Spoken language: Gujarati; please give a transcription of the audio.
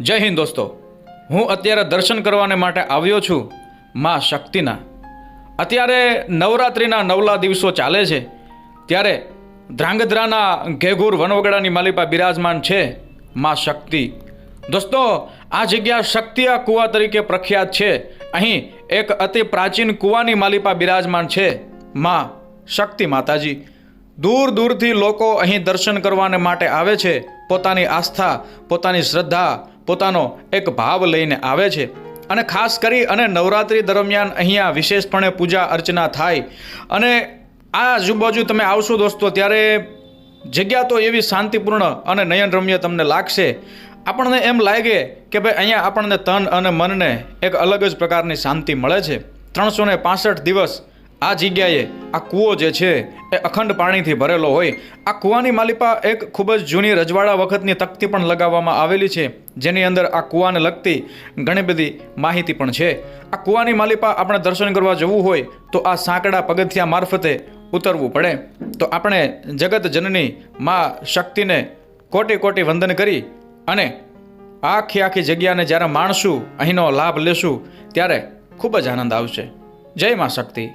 જય હિન્દ દોસ્તો. હું અત્યારે દર્શન કરવાને માટે આવ્યો છું મા શક્તિના. અત્યારે નવરાત્રિના નવલા દિવસો ચાલે છે. ત્યારે ધ્રાંગધ્રાના ઘેઘૂર વનવગડાની માલિપા બિરાજમાન છે મા શક્તિ. દોસ્તો, આ જગ્યા શક્તિયા કુવા તરીકે પ્રખ્યાત છે. અહીં એક અતિ પ્રાચીન કુવાની માલિપા બિરાજમાન છે માં શક્તિ માતાજી. દૂર દૂરથી લોકો અહીં દર્શન કરવાને માટે આવે છે. પોતાની આસ્થા, પોતાની શ્રદ્ધા પોતાનો એક ભાવ લઈને આવે છે અને ખાસ કરી અને નવરાત્રિ દરમિયાન અહીંયા વિશેષપણે પૂજા અર્ચના થાય અને આ આજુબાજુ તમે આવશો દોસ્તો, ત્યારે જગ્યા તો એવી શાંતિપૂર્ણ અને નયનરમ્ય તમને લાગશે. આપણને એમ લાગે કે ભાઈ અહીંયા આપણને તન અને મનને એક અલગ જ પ્રકારની શાંતિ મળે છે. ત્રણસો ને દિવસ આ જગ્યાએ આ કૂવો જે છે એ અખંડ પાણીથી ભરેલો હોય. આ કૂવાની માલિપા એક ખૂબ જ જૂની રજવાડા વખતની તકતી પણ લગાવવામાં આવેલી છે. જેની અંદર આ કૂવાને લગતી ઘણી બધી માહિતી પણ છે. આ કૂવાની માલિપા આપણે દર્શન કરવા જવું હોય તો આ સાંકડા પગથિયા મારફતે ઉતરવું પડે. તો આપણે જગત જનની મા શક્તિને કોટી કોટી વંદન કરી અને આખી આખી જગ્યાને જ્યારે માણશું અહીંનો લાભ લેશું, ત્યારે ખૂબ જ આનંદ આવશે. જય મા શક્તિ.